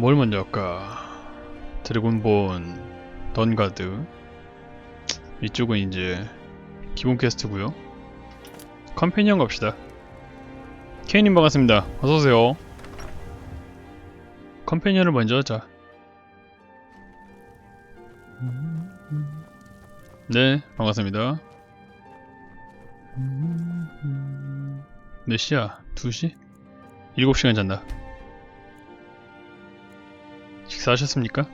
뭘 먼저 할까? 드래곤본, 던가드. 이쪽은 이제 기본 퀘스트고요. 컴패니언 갑시다. 케이님 반갑습니다. 어서 오세요. 컴패니언을 먼저 하자. 네, 반갑습니다. 몇 시야? 2시? 7시간 잔다. 식사하셨습니까?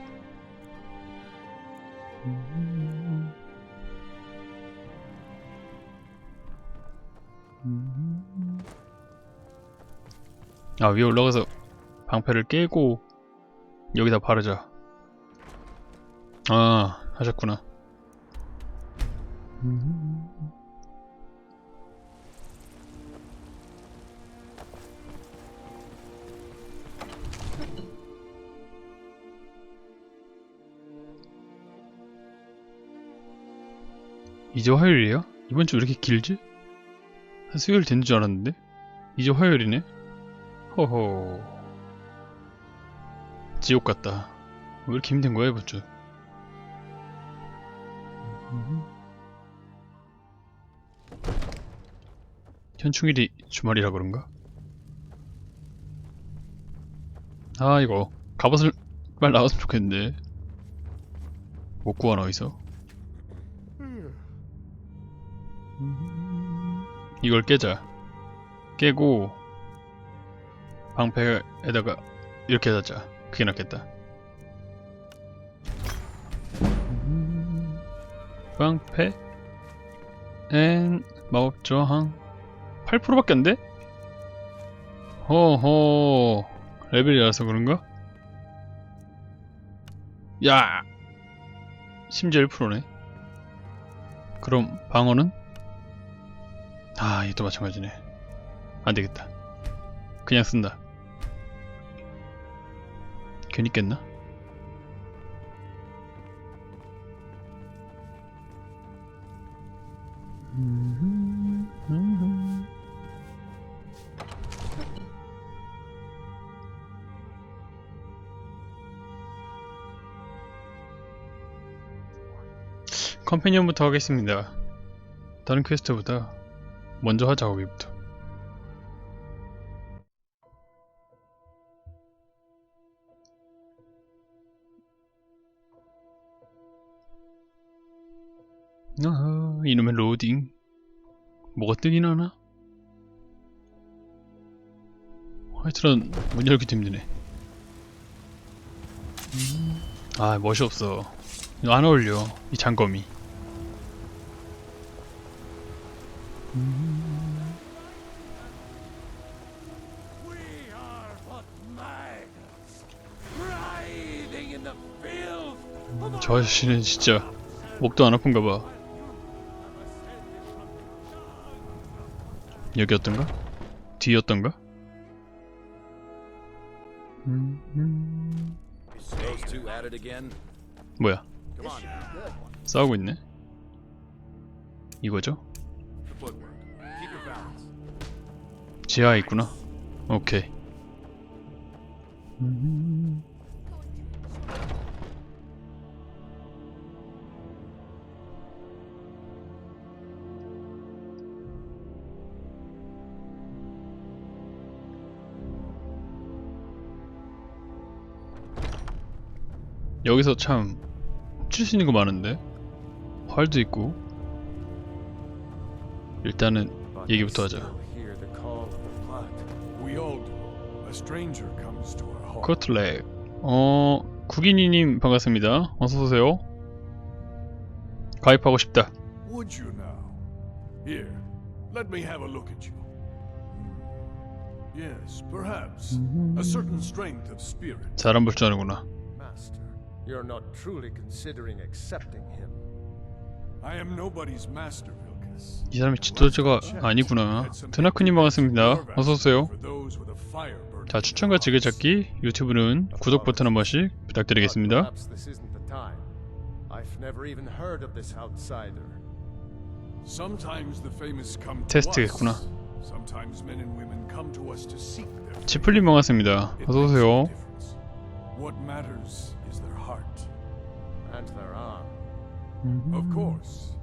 아 위에 올라가서 방패를 깨고 여기다 바르자 아 하셨구나 이제 화요일이에요? 이번 주 왜 이렇게 길지? 한 수요일 된 줄 알았는데? 이제 화요일이네? 허허. 지옥 같다. 왜 이렇게 힘든 거야 이번 주? 현충일이 주말이라 그런가? 아 이거. 갑옷을 빨리 나왔으면 좋겠는데. 못 구하나 어디서 이걸 깨자. 깨고 방패에다가 이렇게 하자. 그게 낫겠다. 방패? 앤 마법 저항? 8%밖에 안 돼? 허허 레벨이라서 그런가? 야! 심지어 1%네. 그럼 방어는? 아 이것도 마찬가지네. 안 되겠다. 그냥 쓴다. 괜히 깼나? 컴패니언부터 하겠습니다. 다른 퀘스트보다 먼저 하자 거기부터. 아하 이놈의 로딩. 뭐가 뜨긴 하나? 하여튼 문 열기도 힘드네. 아 멋이 없어. 안 어울려 이 장검이 저 아저씨는 진짜 목도 안 아픈가 봐? 뒤였던가? At it again. 뭐야. 싸우고 있네 이거죠? 지하에 있구나. 오케이. 여기서 참 칠 수 있는 거 많은데? 활도 있고. 일단은 얘기부터 하자 커틀렉 어... 구기니님 반갑습니다 어서오세요 가입하고 싶다 Would you now? Here, let me have a look at you. Hmm. Yes, perhaps. A certain strength of spirit. 사람 볼줄 아는구나 Master, you're not truly considering accepting him. I am nobody's master. 이 사람이 지도자가 아니구나 드나크님 반갑습니다 어서오세요 자 추천과 지게찾기 유튜브는 구독 버튼 한 번씩 부탁드리겠습니다 테스트겠구나. 지플님 반갑습니다 어서오세요 no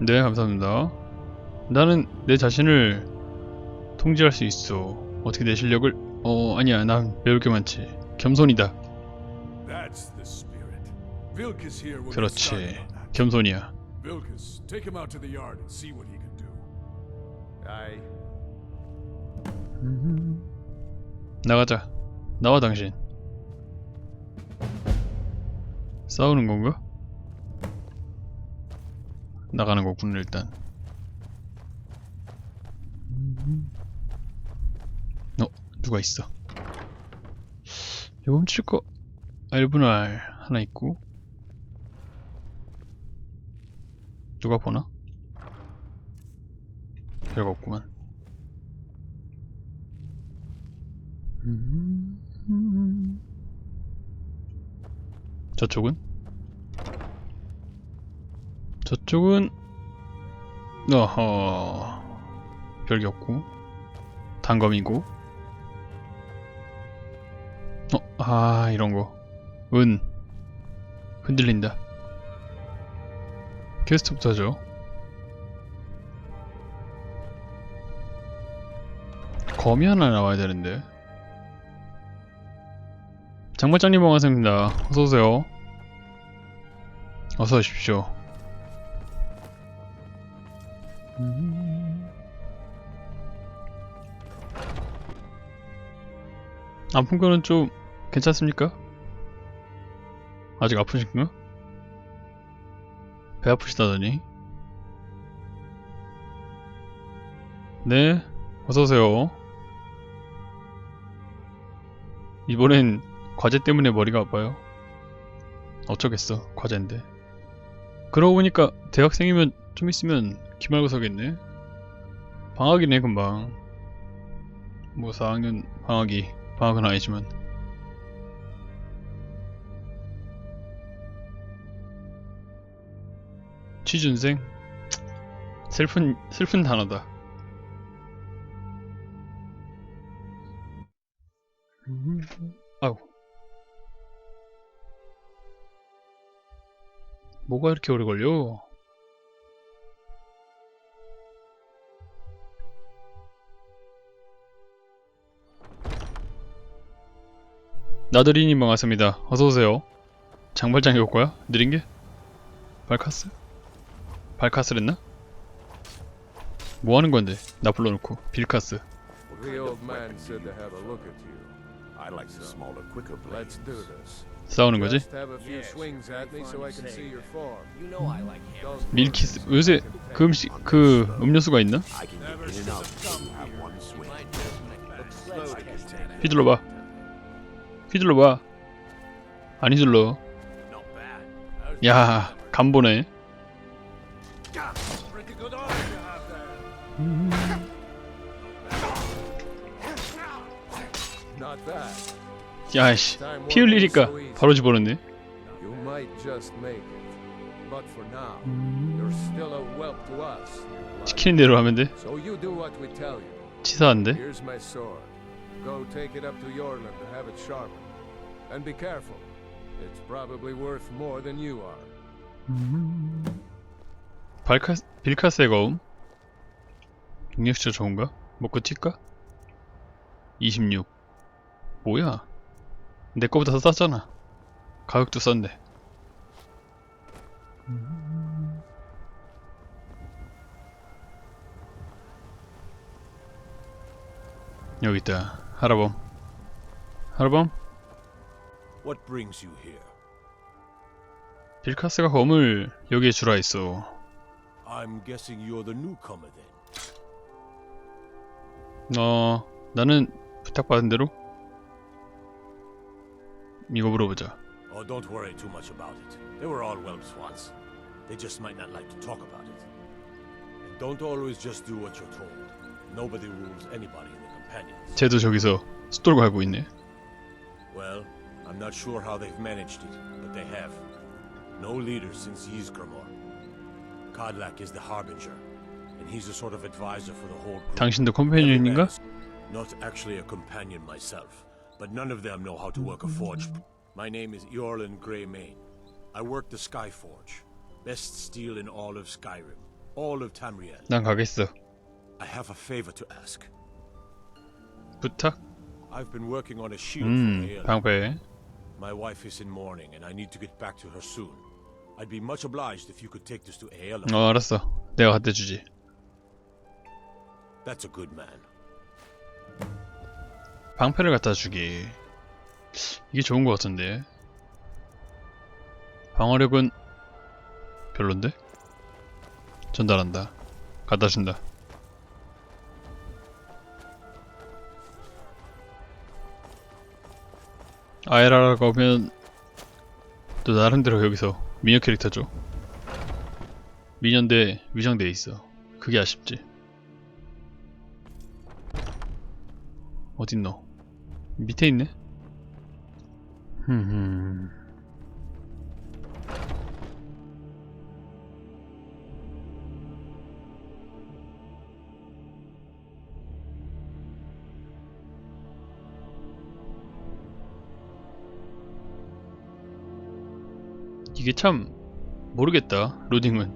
네, 감사합니다. 나는 내 자신을 통제할 수 있어. 어떻게 내 실력을? 어, 아니야. 난 배울 게 많지. 겸손이다. 그렇지. 겸손이야. 나가자. 나와 당신. 싸우는 건가? 나가는 거군 일단. 어 누가 있어? 이거 훔칠 거 알분할 하나 있고 누가 보나? 별거 없구만. 저쪽은? 저쪽은 어허 별게 없고 단검이고 어? 아 이런거 은 흔들린다 퀘스트부터 하죠 검이 하나 나와야 되는데 장발장님 반갑습니다. 어서오세요. 어서 오십시오. 아픈 거는 좀 괜찮습니까? 아직 아프신가? 배 아프시다더니. 네, 어서오세요. 이번엔 과제 때문에 머리가 아파요. 어쩌겠어, 과제인데. 그러고 보니까 대학생이면 좀 있으면 기말고사겠네. 방학이네, 금방. 뭐 4학년 방학이 방학은 아니지만. 취준생? 슬픈 슬픈 단어다. 아우. 뭐가 이렇게 오래 걸려? 나들이님 반갑습니다. 어서오세요. 장발장이 올 거야? 느린 게? 발카스? 발카스랬나? 뭐 하는 건데? 나 불러놓고. 빌카스. 싸우는 거지? 밀키스. 요새 그 음식, 그 음료수가 있나? It. 휘둘러 봐. 휘둘러 봐. 안 휘둘러. 야, 간 보네. Pretty good arm you have there. Not bad. 야씨, 피 흘리니까 바로 집어넣네. 시키는 대로 하면 돼. 치사한데? Go take it up to Yorland to have it sharpened. And be careful. It's probably worth more than you are. 발카, 빌카스의 거움. 능력치가 좋은가? 먹고 튈까? 26. 뭐야? 내 거보다 더 쌌잖아. 가격도 싼데. 여기 있다. 하라범. 하라범? What brings you here? 빌카스가 검을 여기에 주라 했어. I'm guessing you're the newcomer then. 어, 나는 부탁받은 대로 이거 물어보자. Oh, don't worry too much about it. They were all whelps once. They just might not like to talk about it. And don't always just do what you're told. Nobody rules anybody. 쟤도 저기서 숫돌 갈고 있네. Well, I'm not sure how they've managed it, but they have. No leader since Ysgramor. Kodlak is the harbinger, and he's a sort of advisor for the whole group. 당신도 Every man 컴패니언인가? is Not actually a companion myself, but none of them know how to work a forge. My name is Eorlin Greymane. I work the Skyforge. Best steel in all of Skyrim. All of Tamriel. 난 가겠어. I have a favor to ask. 부탁? I've been working on a shield 음, for Aeol. 방패. My wife is in mourning, and I need to get back to her soon. I'd be much obliged if you could take this to Aela. 어, 알았어. 내가 갖다 주지. That's a good man. 방패를 갖다 주기. 이게 좋은 것 같은데. 방어력은 별론데? 전달한다. 갖다 준다. 아에라라고 하면 또 나름대로 여기서 미녀 캐릭터죠. 미녀인데 위장돼 있어. 그게 아쉽지. 어딨노? 밑에 있네? 흠흠. 이게 참 모르겠다 로딩은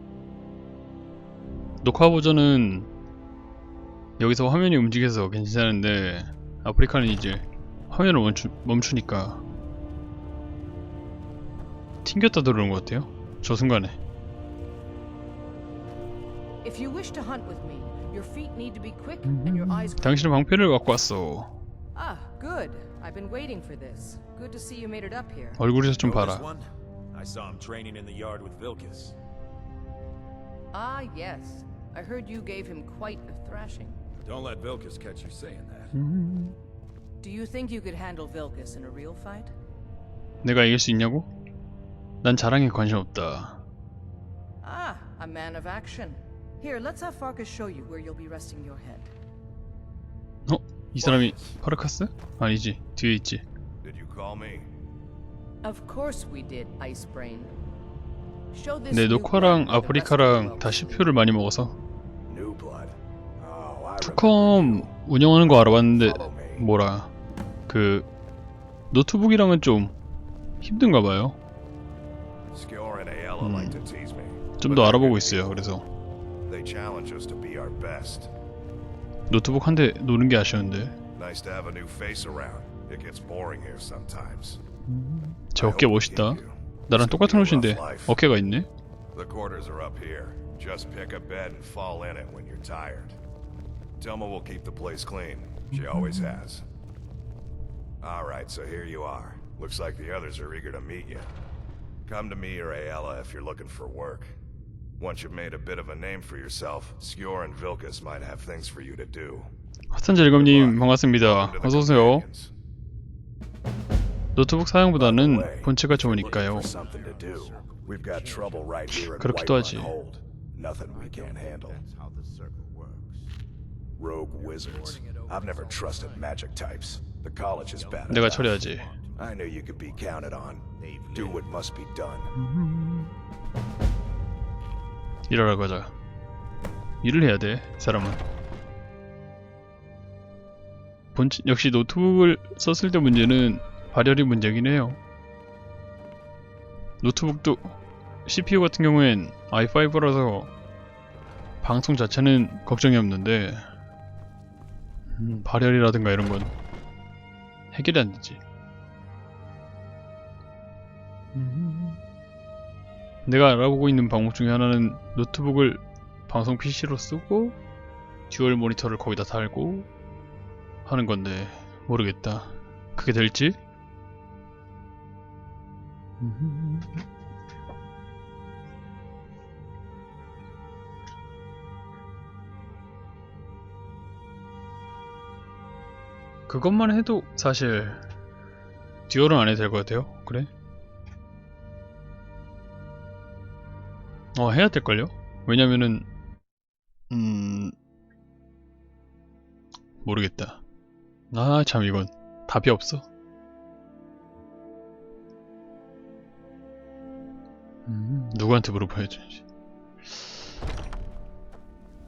녹화 버전은 여기서 화면이 움직여서 괜찮은데 아프리카는 이제 화면을 멈추, 멈추니까 튕겼다 들어오는 것 같아요 저 순간에 If you wish to hunt with me, your feet need to be quick and your eyes. 당신은 방패를 갖고 왔어 Ah, good. I've been waiting for this. Good to see you made it up here. 얼굴에서 좀 봐라? I saw him training in the yard with Vilkis. Ah, yes. I heard you gave him quite a thrashing. Don't let Vilkas catch you saying that. Do you think you could handle Vilkas in a real fight? 내가 이길 수 있냐고? 난 자랑에 관심 없다 Ah, a man of action. Here, let's have Farkas show you where you'll be resting your head. 어? 이 사람이 파르카스? 아니지 뒤에 있지 Did you call me? Of course we did, Icebrain. Show this 내 new 녹화랑 아프리카랑. 다 CPU를 많이 먹어서 New blood. Oh, I 투컴 운영하는 거 알아봤는데. 뭐라 그 노트북이랑은 좀 힘든가 봐요 Skjor and Aela Hmm. like to tease me. 좀더 알아보고 있어요 그래서. 노트북 한 대 노는 게 아쉬운데 Nice to have a new face around. It gets boring here sometimes. 제 어깨 멋있다 나랑 똑같은 옷인데 어깨가 있네 The quarters are up here. Just pick a bed and fall in it when you're tired. Telma will keep the place clean. She always has. All right, so here you are. Looks like the others are eager to meet you. Come to me or Ayala if you're looking for work. Once you've made a bit of a name for yourself, Skjor and Vilkas might have things for you to do. 하탄 jer검님 반갑습니다 Welcome to the 어서오세요 companions. 노트북 사양보다는 Way. 본체가 좋으니까요 그렇기도 하지. 내가. 처리하지. 일하러 가자 일을 해야 돼 사람은 본체, 역시 노트북을 썼을 때 문제는 발열이 문제긴 해요 노트북도 CPU 같은 경우엔 i5라서 방송 자체는 걱정이 없는데 음, 발열이라든가 이런 건 해결이 안 되지 음. 내가 알아보고 있는 방법 중에 하나는 노트북을 방송 PC로 쓰고 듀얼 모니터를 거기다 달고 하는 건데 모르겠다. 그게 될지? 그것만 해도 사실 듀얼은 안 해도 될 것 같아요. 그래? 어 해야 될걸요? 왜냐면은 음 모르겠다 아 참 이건 답이 없어 음, 누구한테 물어봐야지.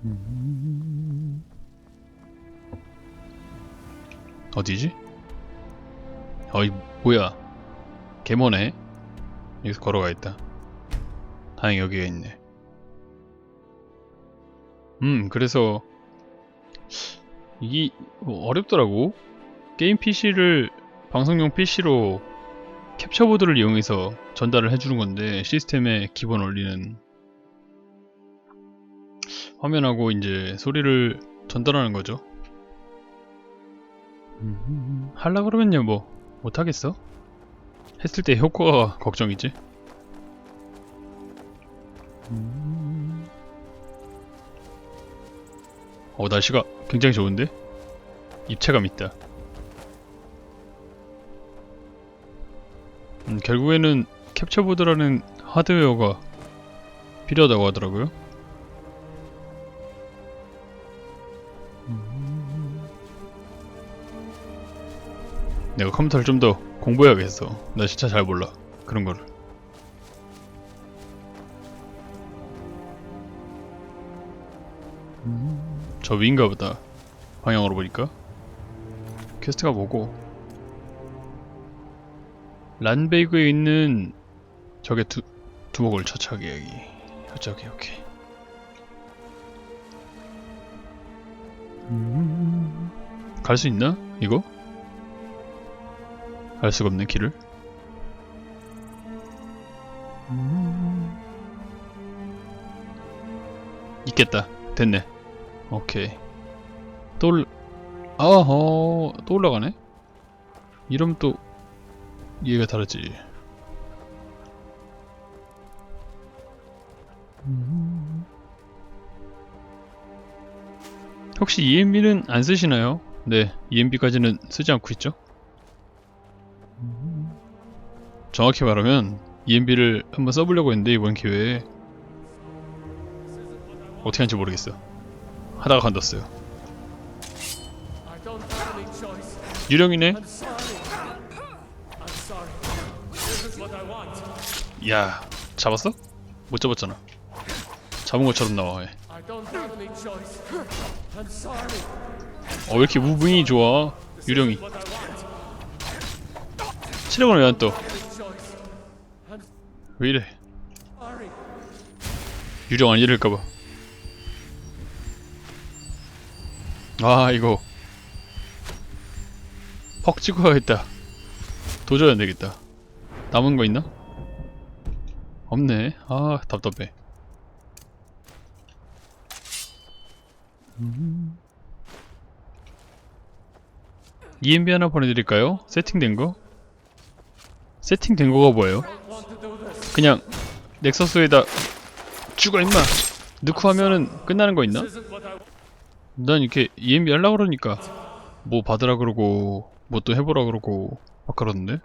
음. 어디지? 어이 뭐야. 개머네. 여기서 걸어가겠다. 다행히 여기가 있네. 음 그래서 이게 뭐 어렵더라고. 게임 PC를 방송용 PC로 캡처보드를 이용해서 전달을 해주는 건데 시스템의 기본 원리는 화면하고 이제 소리를 전달하는 거죠. 음, 할라 그러면요 뭐 못하겠어? 했을 때 효과가 걱정이지. 음. 어 날씨가 굉장히 좋은데? 입체감 있다 음, 결국에는 캡처보드라는 하드웨어가 필요하다고 하더라고요 내가 컴퓨터를 좀 더 공부해야겠어. 나 진짜 잘 몰라. 그런 거를. 저 위인가 보다. 방향으로 보니까. 퀘스트가 뭐고? 란베이그에 있는 저게 두, 두목을 처치하기 여기. 저기 오케이. 갈수 있나? 이거? 알 수가 없네 길을 있겠다 됐네 오케이 또 올... 아허 또 올라가네 이러면 또 이해가 다르지 혹시 EMB는 안 쓰시나요? 네 EMB까지는 쓰지 않고 있죠 정확히 말하면 EMB를 한번 써보려고 했는데 이번 기회에 어떻게 하는지 모르겠어 하다가 간뒀어요. 유령이네 야 잡았어? 못 잡았잖아 잡은 것처럼 나와 얘. I don't have any choice. I'm sorry. 어, 왜 이렇게 무빙이 좋아 유령이. 체력은 왜 안 떠? Choice. I'm 왜 이래. 유령 안 이럴까봐 아 이거 퍽 찍고 가야겠다 도저히 안 되겠다 남은 거 있나? 없네 아 답답해 음. EMB 하나 보내드릴까요? 세팅된 거? 세팅된 거가 뭐예요? 그냥 넥서스에다 죽어 임마 넣고 하면은 끝나는 거 있나? 난 이렇게 EMB 하려 그러니까 뭐 받으라 그러고 뭐 또 해보라 그러고 막 그러던데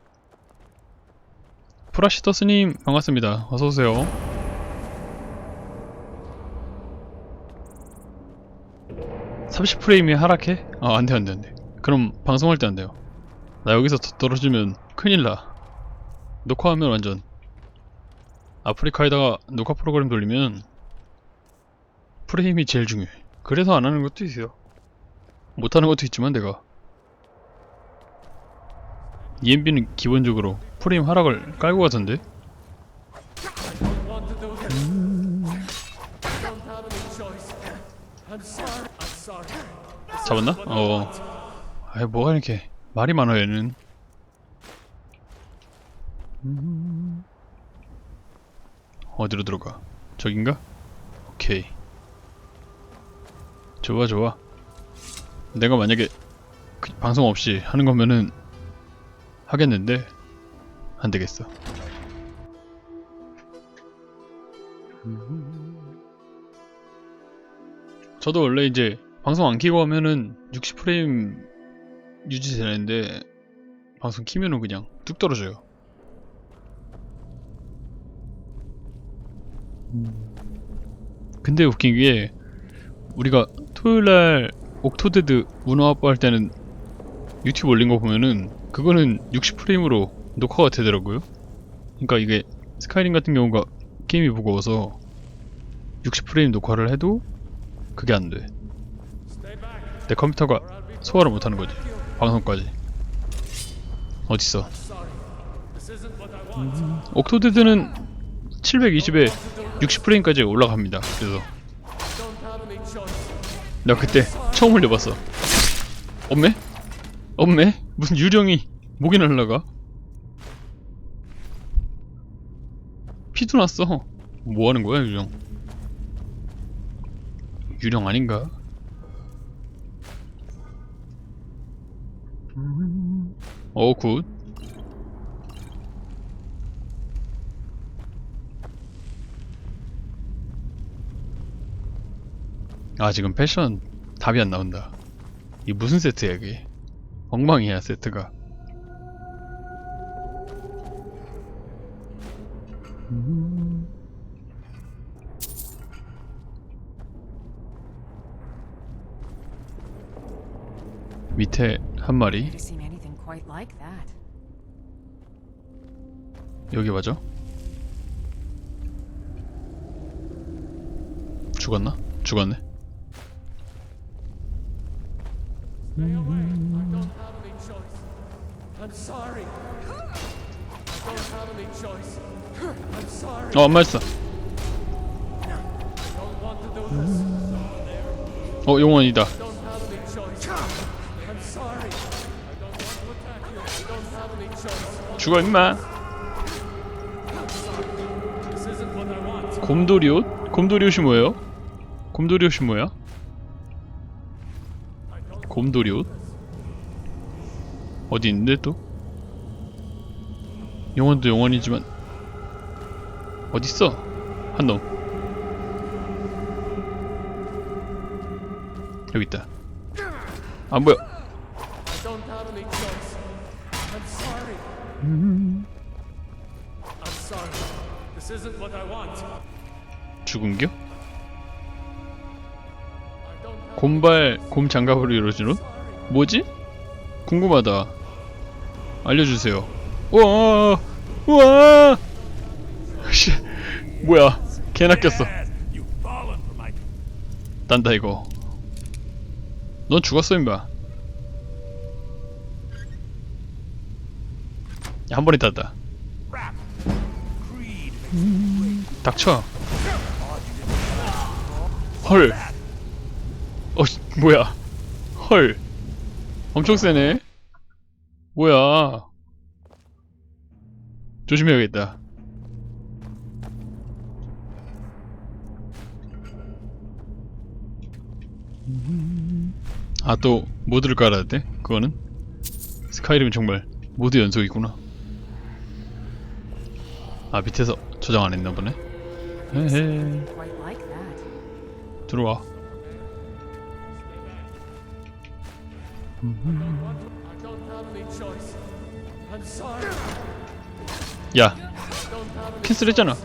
프라시더스님 반갑습니다. 어서오세요. (30프레임이) 하락해? 아 안돼 안돼 안돼. 그럼 방송할 때 안돼요. 나 여기서 더 떨어지면 큰일나. 녹화하면 완전. 아프리카에다가 녹화 프로그램 돌리면 프레임이 제일 중요해. 그래서 안 하는 것도 있어요. 못 하는 것도 있지만 내가. EMB는 기본적으로 프레임 하락을 깔고 가던데 sorry. 잡았나? 어. 아이 뭐가 이렇게 말이 많아 얘는. 음. 어디로 들어가? 저긴가? 오케이. 좋아 좋아. 내가 만약에 그 방송 없이 하는 거면은 하겠는데 안 되겠어. 저도 원래 이제 방송 안 키고 하면은 60프레임 유지되는데 방송 키면은 그냥 뚝 떨어져요. 근데 웃긴 게 우리가 토요일날 옥토데드 문어 아빠 할 때는 유튜브 올린 거 보면은 그거는 60프레임으로 녹화가 되더라고요. 그러니까 이게 스카이림 같은 경우가 게임이 무거워서 60프레임 녹화를 해도 그게 안 돼. 내 컴퓨터가 소화를 못하는 거지. 방송까지. 어딨어? 음, 옥토데드는 720에 60프레임까지 올라갑니다. 그래서 나 그때 처음 올려봤어. 없네? 없네? 무슨 유령이 목이 날라가? 피도 났어. 뭐 하는 거야 유령? 유령 아닌가? 어 굿. 아 지금 패션 답이 안 나온다. 이 무슨 세트야 이게? 엉망이야 세트가. 밑에 한 마리 Never seen anything quite like that. 여기 맞아? 죽었나? 죽었네. 어, 안 맞았어. 어, 용원이다. 죽어 임마. 곰돌이옷? 곰돌이옷이 뭐예요? 곰돌이옷이 뭐야? 곰돌이옷? 어디 있는데 또? 영원도 영원이지만 어딨어? 한 놈. 여기 있다. 안 보여. 죽은겨? 곰발 곰 장갑으로 이루어진 옷? 뭐지? 궁금하다. 알려주세요. 우와, 우와. 씨, 뭐야? 개나 꼈어. 딴다 이거. 넌 죽었어 임마. 한 번에 땄다. 닥쳐. 헐. 어, 씨, 뭐야. 헐. 엄청 세네. 뭐야. 조심해야겠다. 아, 또, 모드를 깔아야 돼? 그거는? 스카이림은 정말 모드 연속이구나. 아, 밑에서 저장 안 했나 보네. 들어와. 야, 캔슬했잖아.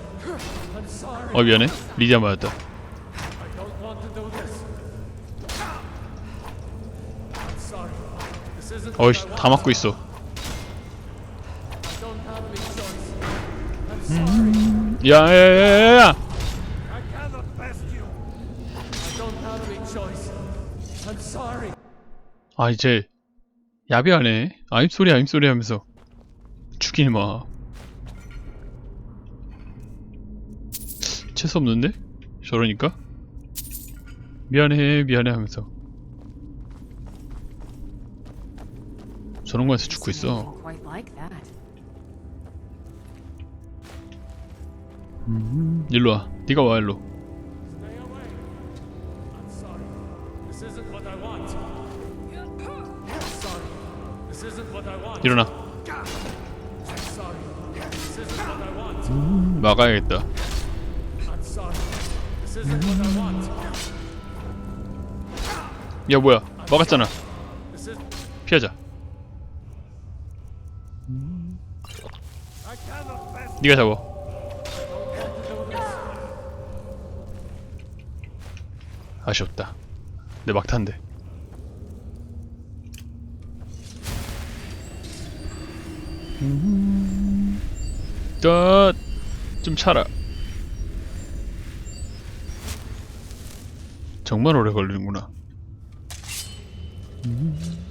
어 미안해. 리디아 맞았다. 어이씨, 다 맞고 있어. 야, 야, 야, 야, 야. 아 이제 야비하네 아임 소리 아임 소리 하면서 죽이지 마 재수 없는데? 저러니까? 미안해 미안해 하면서 저런 거에서 죽고 있어 like that. 일로 와. 네가 와 일로. 일어나. 음, 막아야겠다. 야 뭐야? 막았잖아. 피하자. 네가 잡아 아쉽다. 내 막탄데. 좀 차라. 정말 오래 걸리는구나. 음.